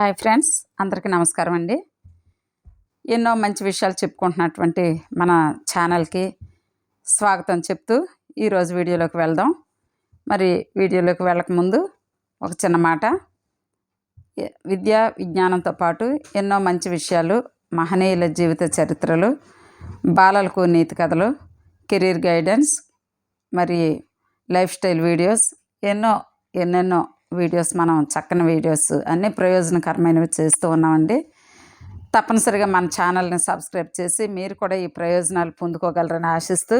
Hi friends అందరికీ నమస్కారం అండి. ఎన్నో మంచి విషయాలు చెప్పుకుంటున్నటువంటి మన ఛానల్కి స్వాగతం చెప్తూ ఈరోజు వీడియోలోకి వెళ్దాం. మరి వీడియోలోకి వెళ్ళకముందు ఒక చిన్న మాట. విద్య విద్యా విజ్ఞానంతో పాటు ఎన్నో మంచి విషయాలు మహనీయుల జీవిత చరిత్రలు బాలలకు నీతి కథలు కెరీర్ గైడెన్స్ మరి లైఫ్ స్టైల్ వీడియోస్ ఎన్నో ఎన్నెన్నో వీడియోస్ మనం చక్కని వీడియోస్ అన్నీ ప్రయోజనకరమైనవి చేస్తూ ఉన్నామండి. తప్పనిసరిగా మన ఛానల్ని సబ్స్క్రైబ్ చేసి మీరు కూడా ఈ ప్రయోజనాలు పొందుకోగలరని ఆశిస్తూ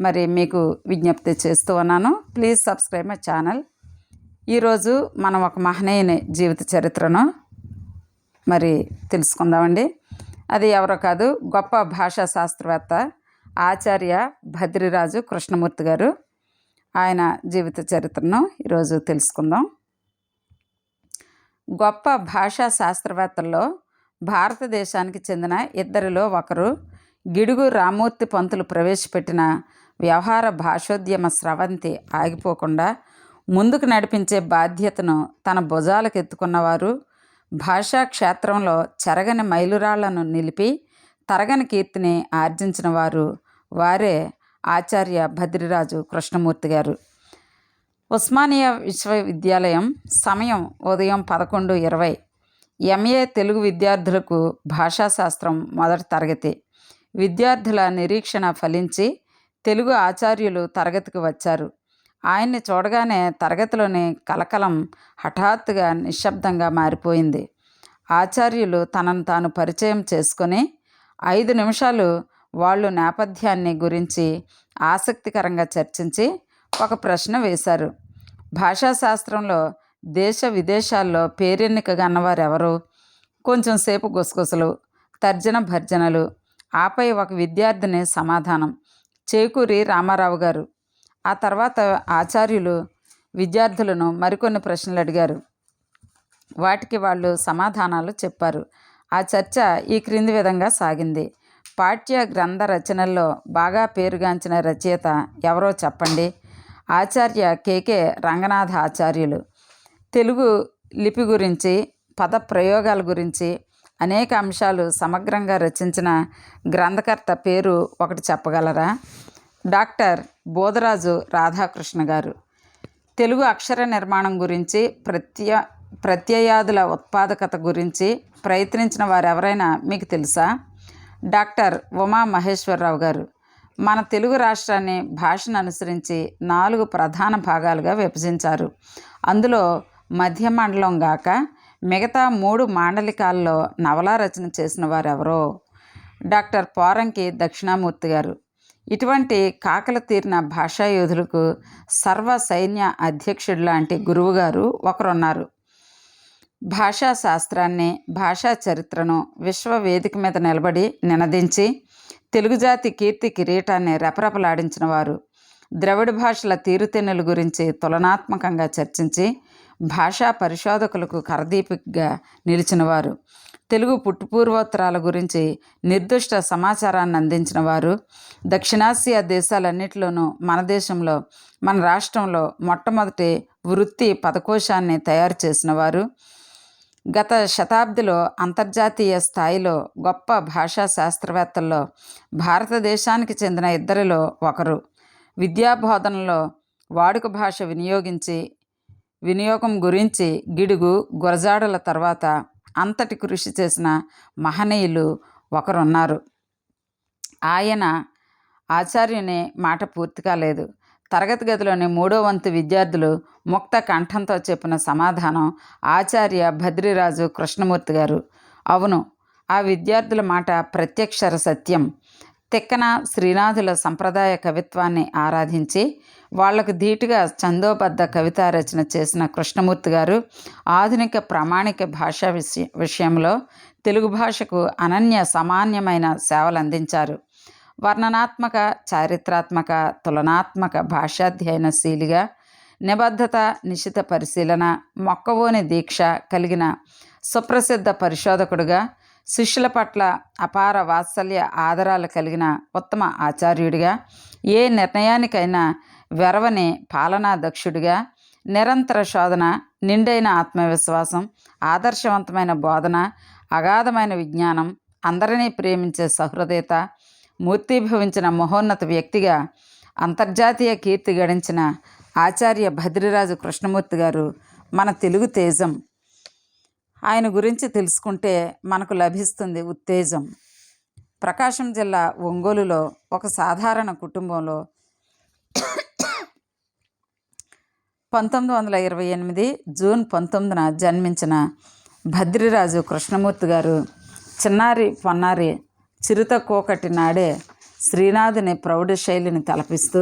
మరి మీకు విజ్ఞప్తి చేస్తూ ఉన్నాను. Please subscribe my channel. ఈరోజు మనం ఒక మహనీయుని జీవిత చరిత్రను మరి తెలుసుకుందామండి. అది ఎవరో కాదు గొప్ప భాషా శాస్త్రవేత్త ఆచార్య భద్రిరాజు కృష్ణమూర్తి గారు. ఆయన జీవిత చరిత్రను ఈరోజు తెలుసుకుందాం. గొప్ప భాషా శాస్త్రవేత్తల్లో భారతదేశానికి చెందిన ఇద్దరిలో ఒకరు గిడుగు రామూర్తి పంతులు ప్రవేశపెట్టిన వ్యవహార భాషోద్యమ స్రవంతి ఆగిపోకుండా ముందుకు నడిపించే బాధ్యతను తన భుజాలకు ఎత్తుకున్నవారు భాషా క్షేత్రంలో చెరగని మైలురాళ్ళను నిలిపి తరగని కీర్తిని ఆర్జించిన వారు వారే ఆచార్య భద్రిరాజు కృష్ణమూర్తి గారు. ఉస్మానియా విశ్వవిద్యాలయం సమయం ఉదయం పదకొండు ఇరవై. ఎంఏ తెలుగు విద్యార్థులకు భాషాశాస్త్రం మొదటి తరగతి. విద్యార్థుల నిరీక్షణ ఫలించి తెలుగు ఆచార్యులు తరగతికి వచ్చారు. ఆయన్ని చూడగానే తరగతిలోని కలకలం హఠాత్తుగా నిశ్శబ్దంగా మారిపోయింది. ఆచార్యులు తనను తాను పరిచయం చేసుకొని ఐదు నిమిషాలు వాళ్ళు నేపథ్యాన్ని గురించి ఆసక్తికరంగా చర్చించి ఒక ప్రశ్న వేశారు. భాషాశాస్త్రంలో దేశ విదేశాల్లో పేరెన్నిక గన్నవారు ఎవరు కొంచెం సేపు గుసగుసలు తర్జన భర్జనలు ఆపై ఒక విద్యార్థిని సమాధానం చేకూరి రామారావు గారు. ఆ తర్వాత ఆచార్యులు విద్యార్థులను మరికొన్ని ప్రశ్నలు అడిగారు. వాటికి వాళ్ళు సమాధానాలు చెప్పారు. ఆ చర్చ ఈ క్రింది విధంగా సాగింది. పాఠ్య గ్రంథ రచనల్లో బాగా పేరుగాంచిన రచయిత ఎవరో చెప్పండి? ఆచార్య కేకే రంగనాథ ఆచార్యులు. తెలుగు లిపి గురించి పద ప్రయోగాల గురించి అనేక అంశాలు సమగ్రంగా రచించిన గ్రంథకర్త పేరు ఒకటి చెప్పగలరా? డాక్టర్ బోధరాజు రాధాకృష్ణ గారు. తెలుగు అక్షర నిర్మాణం గురించి ప్రత్య ప్రత్యయాదుల ఉత్పాదకత గురించి ప్రయత్నించిన వారు ఎవరైనా మీకు తెలుసా? డాక్టర్ ఉమా మహేశ్వరరావు గారు. మన తెలుగు రాష్ట్రాన్ని భాషను అనుసరించి నాలుగు ప్రధాన భాగాలుగా విభజించారు. అందులో మధ్య మండలం గాక మిగతా మూడు మాండలికాల్లో నవలా రచన చేసిన వారెవరో? డాక్టర్ పోరంకి దక్షిణామూర్తి గారు. ఇటువంటి కాకల తీరిన భాషా యోధులకు సర్వ సైన్య అధ్యక్షుడు లాంటి గురువుగారు ఒకరున్నారు. భాషా శాస్త్రాన్ని భాషా చరిత్రను విశ్వవేదిక మీద నిలబడి నినదించి తెలుగు జాతి కీర్తి కిరీటాన్ని రెపరెపలాడించిన వారు ద్రవిడ భాషల తీరుతెన్నుల గురించి తులనాత్మకంగా చర్చించి భాషా పరిశోధకులకు కరదీపికగా నిలిచినవారు తెలుగు పుట్టుపూర్వోత్తరాల గురించి నిర్దిష్ట సమాచారాన్ని అందించిన వారు దక్షిణాసియా దేశాలన్నిటిలోనూ మన దేశంలో మన రాష్ట్రంలో మొట్టమొదటి వృత్తి పదకోశాన్ని తయారు చేసిన వారు గత శతాబ్దిలో అంతర్జాతీయ స్థాయిలో గొప్ప భాషా శాస్త్రవేత్తల్లో భారతదేశానికి చెందిన ఇద్దరిలో ఒకరు. విద్యాబోధనలో వాడుక భాష వినియోగించి వినియోగం గురించి గిడుగు గురజాడల తర్వాత అంతటి కృషి చేసిన మహనీయులు ఒకరున్నారు. ఆయన ఆచార్యుని మాట పూర్తి కాలేదు తరగతి గదిలోని మూడో వంతు విద్యార్థులు ముక్త కంఠంతో చెప్పిన సమాధానం ఆచార్య భద్రిరాజు కృష్ణమూర్తి గారు. అవును ఆ విద్యార్థుల మాట ప్రత్యక్షర సత్యం. తిక్కన శ్రీనాథుల సంప్రదాయ కవిత్వాన్ని ఆరాధించి వాళ్ళకు ధీటుగా చందోబద్ధ కవిత రచన చేసిన కృష్ణమూర్తి గారు ఆధునిక ప్రామాణిక భాషా విషయ విషయంలో తెలుగు భాషకు అనన్య సమాన్యమైన సేవలు అందించారు వర్ణనాత్మక చారిత్రాత్మక తులనాత్మక భాషాధ్యయనశీలిగా నిబద్ధత నిశిత పరిశీలన మొక్కవోని దీక్ష కలిగిన సుప్రసిద్ధ పరిశోధకుడుగా శిష్యుల పట్ల అపార వాత్సల్య ఆదరాలు కలిగిన ఉత్తమ ఆచార్యుడిగా ఏ నిర్ణయానికైనా వెరవని పాలనా దక్షుడిగా నిరంతర శోధన నిండైన ఆత్మవిశ్వాసం ఆదర్శవంతమైన బోధన అగాధమైన విజ్ఞానం అందరినీ ప్రేమించే సహృదయత మూర్తిభవించిన మహోన్నత వ్యక్తిగా అంతర్జాతీయ కీర్తి గడించిన ఆచార్య భద్రిరాజు కృష్ణమూర్తి గారు మన తెలుగు తేజం. ఆయన గురించి తెలుసుకుంటే మనకు లభిస్తుంది ఉత్తేజం. ప్రకాశం జిల్లా ఒంగోలులో ఒక సాధారణ కుటుంబంలో పంతొమ్మిది వందల ఇరవై ఎనిమిది జూన్ పంతొమ్మిదిన జన్మించిన భద్రిరాజు కృష్ణమూర్తి గారు చిన్నారి పొన్నారి చిరుత కోకటి నాడే శ్రీనాథుని ప్రౌఢ శైలిని తలపిస్తూ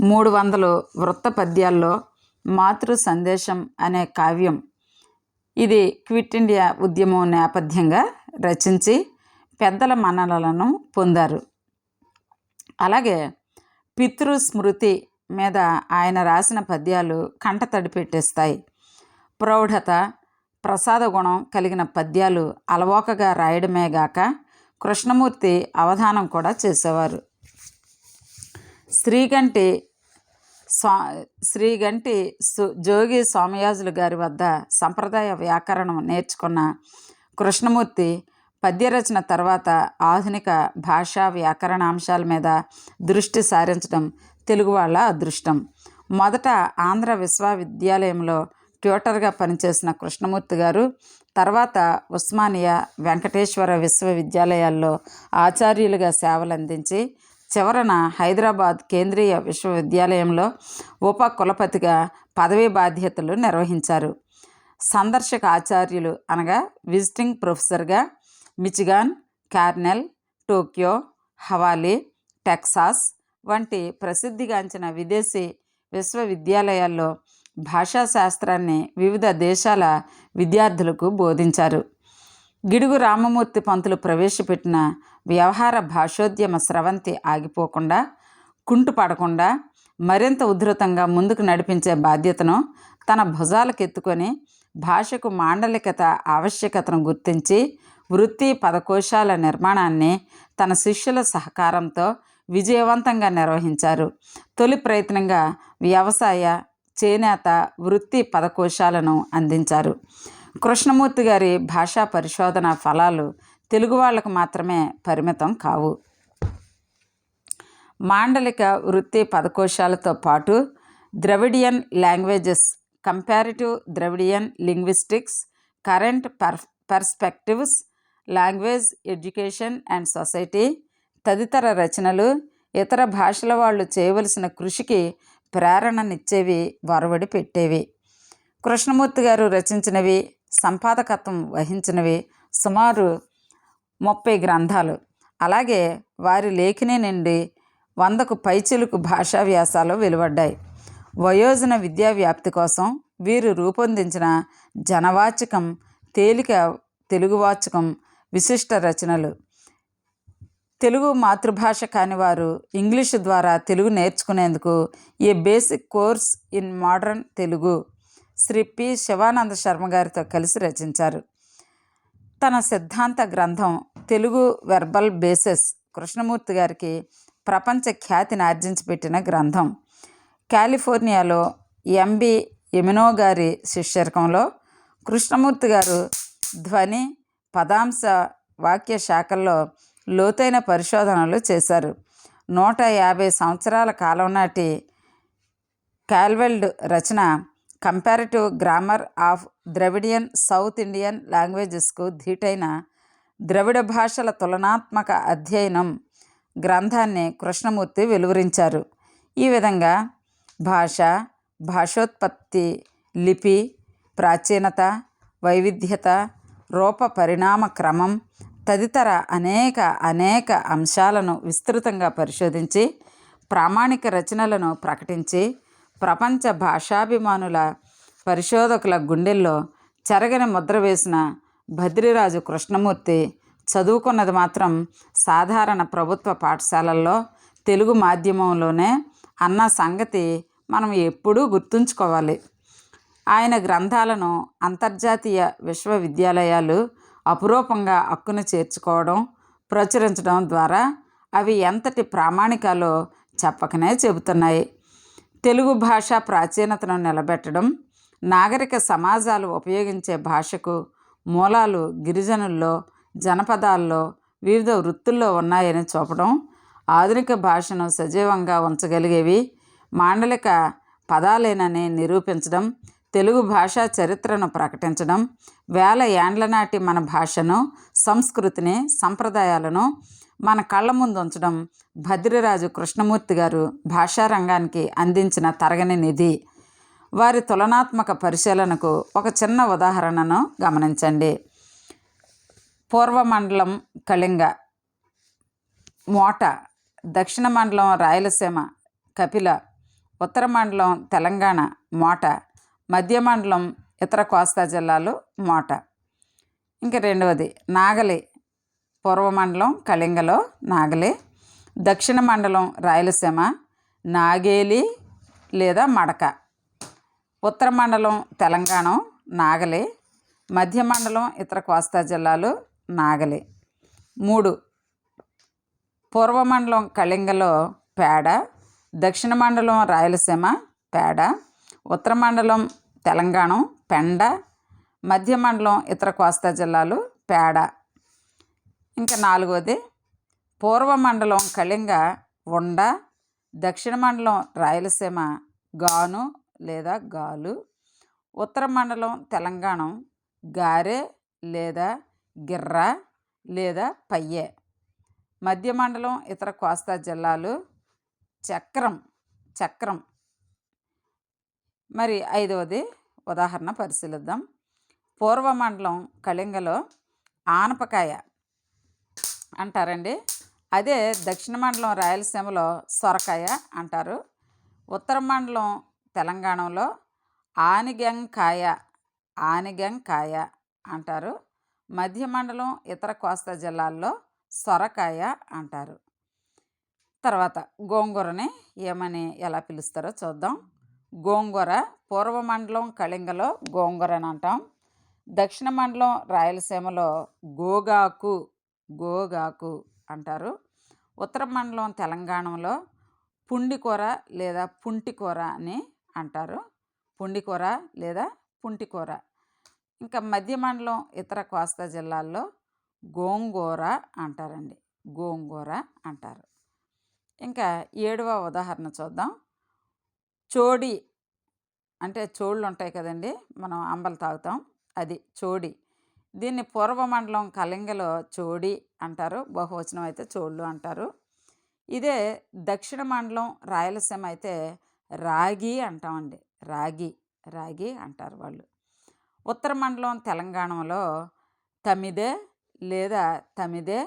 మూడు వందలు వృత్త పద్యాల్లో మాతృ సందేశం అనే కావ్యం. ఇది క్విట్ ఇండియా ఉద్యమం నేపథ్యంగా రచించి పెద్దల మన్ననలను పొందారు. అలాగే పితృ స్మృతి మీద ఆయన రాసిన పద్యాలు కంటతడి పెట్టేస్తాయి. ప్రౌఢత ప్రసాద గుణం కలిగిన పద్యాలు అలవోకగా రాయడమే గాక కృష్ణమూర్తి అవధానం కూడా చేసేవారు. శ్రీగంటి స్వా శ్రీగంటి సు జోగి సోమయాజులు గారి వద్ద సంప్రదాయ వ్యాకరణం నేర్చుకున్న కృష్ణమూర్తి పద్యరచన తర్వాత ఆధునిక భాషా వ్యాకరణ అంశాల మీద దృష్టి సారించడం తెలుగు వాళ్ళ అదృష్టం. మొదట ఆంధ్ర విశ్వవిద్యాలయంలో ట్యూటర్గా పనిచేసిన కృష్ణమూర్తి గారు తర్వాత ఉస్మానియా వెంకటేశ్వర విశ్వవిద్యాలయాల్లో ఆచార్యులుగా సేవలు అందించి చివరన హైదరాబాద్ కేంద్రీయ విశ్వవిద్యాలయంలో ఉప కులపతిగా పదవీ బాధ్యతలు నిర్వహించారు. సందర్శక ఆచార్యులు అనగా విజిటింగ్ ప్రొఫెసర్గా Michigan Cornell Tokyo Hawaii Texas వంటి ప్రసిద్ధిగాంచిన విదేశీ విశ్వవిద్యాలయాల్లో భాషాశాస్త్రాన్ని వివిధ దేశాల విద్యార్థులకు బోధించారు. గిడుగు రామమూర్తి పంతులు ప్రవేశపెట్టిన వ్యవహార భాషోద్యమ స్రవంతి ఆగిపోకుండా కుంటుపడకుండా మరింత ఉధృతంగా ముందుకు నడిపించే బాధ్యతను తన భుజాలకెత్తుకొని భాషకు మాండలికత ఆవశ్యకతను గుర్తించి వృత్తి పదకోశాల నిర్మాణాన్ని తన శిష్యుల సహకారంతో విజయవంతంగా నిర్వహించారు. తొలి ప్రయత్నంగా వ్యవసాయ చేనేత వృత్తి పదకోశాలను అందించారు. కృష్ణమూర్తి గారి భాషా పరిశోధన ఫలాలు తెలుగు వాళ్ళకు మాత్రమే పరిమితం కావు. మాండలిక వృత్తి పదకోశాలతో పాటు Dravidian languages comparative Dravidian linguistics current per perspectives language education and society తదితర రచనలు ఇతర భాషల వాళ్ళు చేయవలసిన కృషికి ప్రేరణనిచ్చేవి వరవడి పెట్టేవి. కృష్ణమూర్తి గారు రచించినవి సంపాదకత్వం వహించినవి సుమారు ముప్పై గ్రంథాలు. అలాగే వారి లేఖిని నుండి వందకు పైచిలుకు భాషా వ్యాసాలు వెలువడ్డాయి. వయోజన విద్యా వ్యాప్తి కోసం వీరు రూపొందించిన జనవాచకం తేలిక తెలుగు వాచకం విశిష్ట రచనలు. తెలుగు మాతృభాష కాని వారు ఇంగ్లీషు ద్వారా Telugu నేర్చుకునేందుకు a basic course in modern Telugu Shri P. Sivananda Sharma గారితో కలిసి రచించారు. తన సిద్ధాంత గ్రంథం తెలుగు వెర్బల్ బేసెస్ కృష్ణమూర్తి గారికి ప్రపంచ ఖ్యాతిని ఆర్జించి పెట్టిన గ్రంథం. కాలిఫోర్నియాలో ఎంబి ఎమినో గారి శిష్యర్కంలో కృష్ణమూర్తి గారు ధ్వని పదాంశ వాక్య శాఖల్లో లోతైన పరిశోధనలు చేశారు. నూట యాభై సంవత్సరాల కాలం నాటి Caldwell Rachana comparative grammar of Dravidian South Indian లాంగ్వేజెస్కు ధీటైన ద్రవిడ భాషల తులనాత్మక అధ్యయనం గ్రంథాన్ని కృష్ణమూర్తి వెలువరించారు. ఈ విధంగా భాష భాషోత్పత్తి లిపి ప్రాచీనత వైవిధ్యత రూప పరిణామ క్రమం తదితర అనేక అనేక అంశాలను విస్తృతంగా పరిశోధించి ప్రామాణిక రచనలను ప్రకటించి ప్రపంచ భాషాభిమానుల పరిశోధకుల గుండెల్లో చెరగని ముద్ర వేసిన భద్రిరాజు కృష్ణమూర్తి చదువుకున్నది మాత్రం సాధారణ ప్రభుత్వ పాఠశాలల్లో తెలుగు మాధ్యమంలోనే అన్న సంగతి మనం ఎప్పుడూ గుర్తుంచుకోవాలి. ఆయన గ్రంథాలను అంతర్జాతీయ విశ్వవిద్యాలయాలు అపురూపంగా హక్కును చేర్చుకోవడం ప్రచురించడం ద్వారా అవి ఎంతటి ప్రామాణికాలో చెప్పకనే చెబుతున్నాయి. తెలుగు భాష ప్రాచీనతను నిలబెట్టడం నాగరిక సమాజాలు ఉపయోగించే భాషకు మూలాలు గిరిజనుల్లో జనపదాల్లో వివిధ వృత్తుల్లో ఉన్నాయని చూపడం ఆధునిక భాషను సజీవంగా ఉంచగలిగేవి మాండలిక పదాలేనని నిరూపించడం తెలుగు భాషా చరిత్రను ప్రకటించడం వేల ఏండ్ల నాటి మన భాషను సంస్కృతిని సంప్రదాయాలను మన కళ్ళ ముందు ఉంచడం భద్రిరాజు కృష్ణమూర్తి గారు భాషా రంగానికి అందించిన తరగని నిధి. వారి తులనాత్మక పరిశీలనకు ఒక చిన్న ఉదాహరణను గమనించండి. పూర్వమండలం కళింగ మోట దక్షిణ మండలం రాయలసీమ కపిల ఉత్తర మండలం తెలంగాణ మోట మధ్య మండలం ఇతర కోస్తా జిల్లాలు మోట. ఇంకా రెండవది నాగలి. పూర్వమండలం కళింగలో నాగలి. దక్షిణ మండలం రాయలసీమ నాగేలి లేదా మడక. ఉత్తర మండలం తెలంగాణ నాగలి. మధ్య మండలం ఇతర కోస్తా జిల్లాలు నాగలి. మూడు పూర్వమండలం కళింగలో పేడ. దక్షిణ మండలం రాయలసీమ పేడ. ఉత్తర మండలం తెలంగాణ పెండ మధ్య మండలం ఇతర కోస్తా జిల్లాలు పేడ. ఇంకా నాలుగోది పూర్వమండలం కళింగ ఉండ దక్షిణ మండలం రాయలసీమ గాను లేదా గాలు ఉత్తర మండలం తెలంగాణ గారె లేదా గిర్ర లేదా పయ్యే. మధ్య మండలం ఇతర కోస్తా జిల్లాలు చక్రం చక్రం. మరి ఐదవది ఉదాహరణ పరిశీలిద్దాం. పూర్వమండలం కళింగలో ఆనపకాయ అంటారండి. అదే దక్షిణ మండలం రాయలసీమలో సొరకాయ అంటారు. ఉత్తర మండలం తెలంగాణలో ఆనిగంకాయ ఆనిగంకాయ అంటారు. మధ్య మండలం ఇతర కోస్తా జిల్లాల్లో సొరకాయ అంటారు. తర్వాత గోంగూరని ఏమని ఎలా పిలుస్తారో చూద్దాం. గోంగూర పూర్వ మండలం కళింగలో గోంగూర అని అంటాం దక్షిణ మండలం రాయలసీమలో గోగాకు గోగాకు అంటారు. ఉత్తర మండలం తెలంగాణలో పుండికూర లేదా పుంటికూర అని అంటారు. పుండికూర లేదా పుంటికూర. ఇంకా మధ్య మండలం ఇతర కోస్తా జిల్లాల్లో గోంగూర అంటారండి. గోంగూర అంటారు. ఇంకా ఏడవ ఉదాహరణ చూద్దాం. చోడి అంటే చోళ్ళు ఉంటాయి కదండి మనం అంబలు తాగుతాం. అది చోడి. దీన్ని పూర్వమండలం కలింగలో చోడి అంటారు బహువచనం అయితే చోళ్ళు అంటారు. ఇదే దక్షిణ మండలం రాయలసీమ అయితే రాగి అంటామండి. రాగి రాగి అంటారు వాళ్ళు. ఉత్తర మండలం తెలంగాణలో తమిదే లేదా తమిదే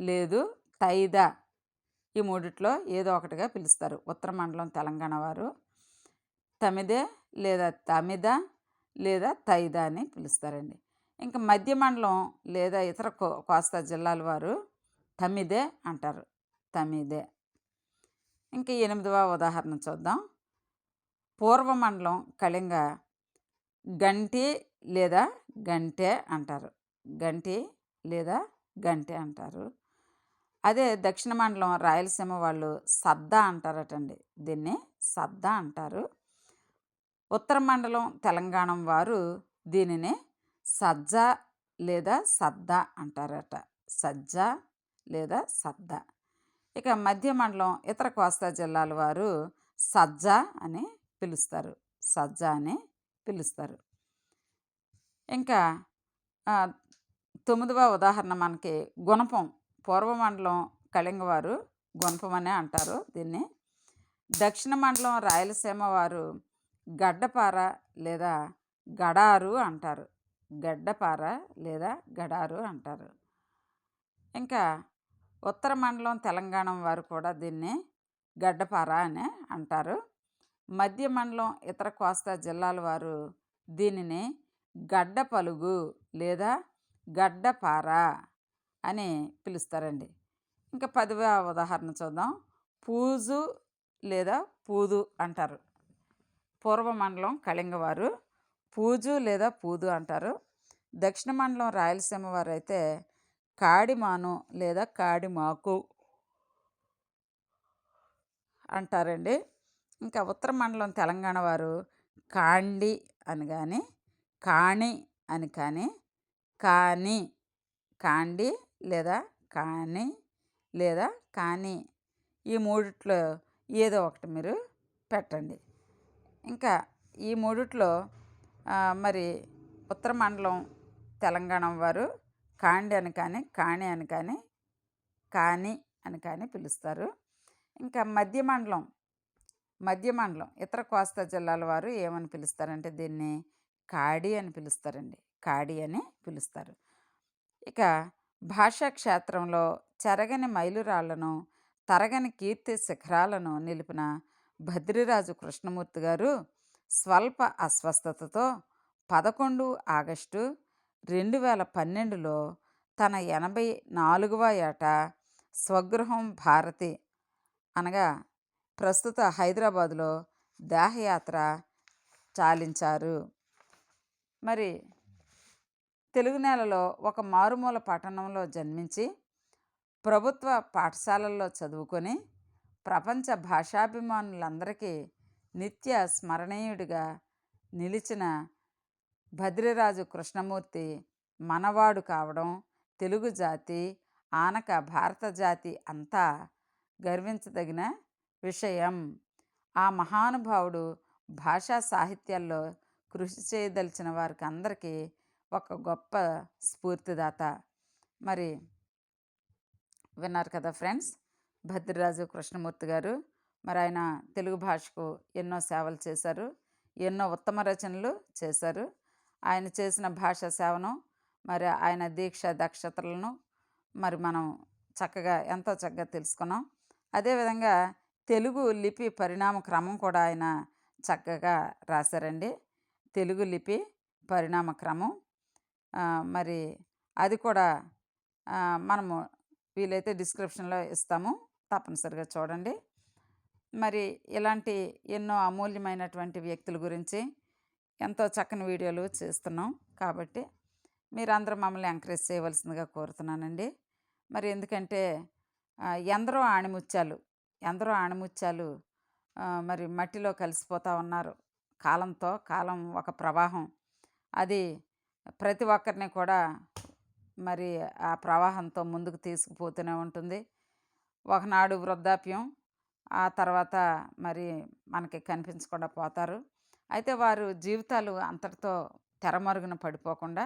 లేదు తైదా ఈ మూడిట్లో ఏదో ఒకటిగా పిలుస్తారు. ఉత్తర మండలం తెలంగాణ వారు. తమిదే లేదా తమిద లేదా తైదా అని పిలుస్తారండి. ఇంకా మధ్య మండలం లేదా ఇతర కో కోస్తా జిల్లాల వారు తమిదే అంటారు. తమిదే. ఇంకా ఎనిమిదవ ఉదాహరణ చూద్దాం. పూర్వమండలం కళింగ గంటి లేదా గంటే అంటారు. గంటి లేదా గంటే అంటారు. అదే దక్షిణ మండలం రాయలసీమ వాళ్ళు సద్దా అంటారటండి. దీన్ని సద్దా అంటారు. ఉత్తర మండలం తెలంగాణ వారు దీనిని సజ్జ లేదా సద్ద అంటారట. సజ్జ లేదా సద్ద. ఇక మధ్య మండలం ఇతర కోస్తా జిల్లాల వారు సజ్జ అని పిలుస్తారు. సజ్జ అని పిలుస్తారు. ఇంకా తొమ్మిదవ ఉదాహరణ మనకి గుణపం. పూర్వమండలం కళింగ వారు గుణపం అనే అంటారు దీన్ని. దక్షిణ మండలం రాయలసీమ వారు గడ్డపార లేదా గడారు అంటారు. గడ్డపార లేదా గడారు అంటారు. ఇంకా ఉత్తర మండలం తెలంగాణ వారు కూడా దీన్ని గడ్డపార అని అంటారు. మధ్య మండలం ఇతర కోస్తా జిల్లాల వారు దీనిని గడ్డ పలుగు లేదా గడ్డపార అని పిలుస్తారండి. ఇంకా పదివ ఉదాహరణ చూద్దాం. పూజు లేదా పూదు అంటారు. పూర్వమండలం కళింగవారు. పూజు లేదా పూదు అంటారు. దక్షిణ మండలం రాయలసీమ వారు అయితే కాడిమాను లేదా కాడిమాకు అంటారండి. ఇంకా ఉత్తర మండలం తెలంగాణ వారు కాండి అని కానీ కాణి అని కానీ కానీ కాండి లేదా కాణి లేదా కాని ఈ మూడిట్లో ఏదో ఒకటి మీరు పెట్టండి. ఇంకా ఈ మూడిట్లో మరి ఉత్తర మండలం తెలంగాణ వారు కాండి అని కానీ కాణి అని కానీ కాణి అని కానీ పిలుస్తారు. ఇంకా మధ్య మండలం మధ్య మండలం ఇతర కోస్తా జిల్లాల వారు ఏమని పిలుస్తారంటే దీన్ని కాడి అని పిలుస్తారండి. కాడి అని పిలుస్తారు. ఇక భాషా క్షేత్రంలో చెరగని మైలురాళ్ళను తరగని కీర్తి శిఖరాలను నిలిపిన భద్రిరాజు కృష్ణమూర్తి గారు స్వల్ప అస్వస్థతతో పదకొండు ఆగస్టు రెండు వేల పన్నెండులో తన ఎనభై నాలుగవ ఏట స్వగృహం భారతి అనగా ప్రస్తుత హైదరాబాదులో దేహయాత్ర చాలించారు. మరి తెలుగు నేలలో ఒక మారుమూల పట్టణంలో జన్మించి ప్రభుత్వ పాఠశాలల్లో చదువుకొని ప్రపంచ భాషాభిమానులందరికీ నిత్య స్మరణీయుడిగా నిలిచిన భద్రిరాజు కృష్ణమూర్తి మనవాడు కావడం తెలుగు జాతి ఆనక భారత జాతి అంతా గర్వించదగిన విషయం. ఆ మహానుభావుడు భాషా సాహిత్యాల్లో కృషి చేయదలిచిన వారికి అందరికీ ఒక గొప్ప స్ఫూర్తిదాత. మరి విన్నారు కదా ఫ్రెండ్స్ భద్రరాజు కృష్ణమూర్తి గారు. మరి ఆయన తెలుగు భాషకు ఎన్నో సేవలు చేశారు. ఎన్నో ఉత్తమ రచనలు చేశారు. ఆయన చేసిన భాషా సేవను మరి ఆయన దీక్ష దక్షతలను మరి మనం చక్కగా ఎంతో చక్కగా తెలుసుకున్నాం. అదేవిధంగా తెలుగు లిపి పరిణామ క్రమం కూడా ఆయన చక్కగా రాశారండి. తెలుగు లిపి పరిణామ క్రమం. మరి అది కూడా మనము వీలైతే డిస్క్రిప్షన్లో ఇస్తాము. తప్పనిసరిగా చూడండి. మరి ఇలాంటి ఎన్నో అమూల్యమైనటువంటి వ్యక్తుల గురించి ఎంతో చక్కని వీడియోలు చేస్తున్నాం కాబట్టి మీరందరూ మమ్మల్ని ఎంకరేజ్ చేయవలసిందిగా కోరుతున్నానండి. మరి ఎందుకంటే ఎందరో ఆణిముత్యాలు ఎందరో ఆణిముత్యాలు మరి మట్టిలో కలిసిపోతూ ఉన్నారు. కాలంతో కాలం ఒక ప్రవాహం. అది ప్రతి ఒక్కరిని కూడా మరి ఆ ప్రవాహంతో ముందుకు తీసుకుపోతూనే ఉంటుంది. ఒకనాడు వృద్ధాప్యం. ఆ తర్వాత మరి మనకి కనిపించకుండా పోతారు. అయితే వారు జీవితాలు అంతటితో తెరమరుగున పడిపోకుండా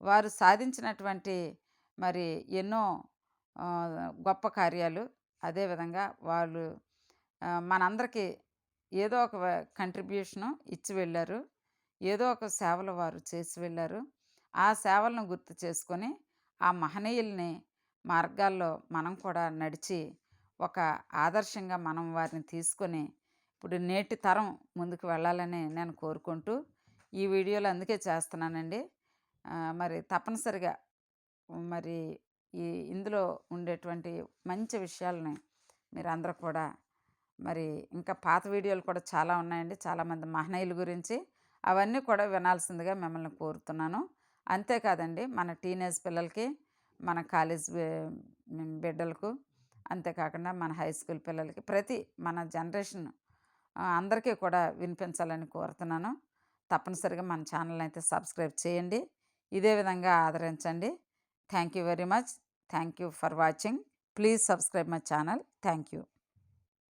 వారు సాధించినటువంటి మరి ఎన్నో గొప్ప కార్యాలు. అదేవిధంగా వాళ్ళు మనందరికీ ఏదో ఒక కంట్రిబ్యూషను ఇచ్చి వెళ్ళారు. ఏదో ఒక సేవలు వారు చేసి వెళ్ళారు. ఆ సేవలను గుర్తు చేసుకొని ఆ మహనీయుల్ని మార్గాల్లో మనం కూడా నడిచి ఒక ఆదర్శంగా మనం వారిని తీసుకొని ఇప్పుడు నేటి తరం ముందుకు వెళ్ళాలని నేను కోరుకుంటూ ఈ వీడియోలు అందుకే చేస్తున్నానండి. మరి తప్పనిసరిగా మరి ఈ ఇందులో ఉండేటువంటి మంచి విషయాలని మీరు అందరూ కూడా మరి ఇంకా పాత వీడియోలు కూడా చాలా ఉన్నాయండి. చాలామంది మహనీయుల గురించి అవన్నీ కూడా వినాల్సిందిగా మిమ్మల్ని కోరుతున్నాను. అంతేకాదండి మన టీనేజ్ పిల్లలకి మన కాలేజ్ బిడ్డలకు అంతేకాకుండా మన హై స్కూల్ పిల్లలకి ప్రతి మన జనరేషన్ అందరికీ కూడా వినిపించాలని కోరుతున్నాను. తప్పనిసరిగా మన ఛానల్ అయితే సబ్స్క్రైబ్ చేయండి. ఇదే విధంగా ఆదరించండి. Thank you very much. Thank you for watching. Please subscribe my channel. Thank you.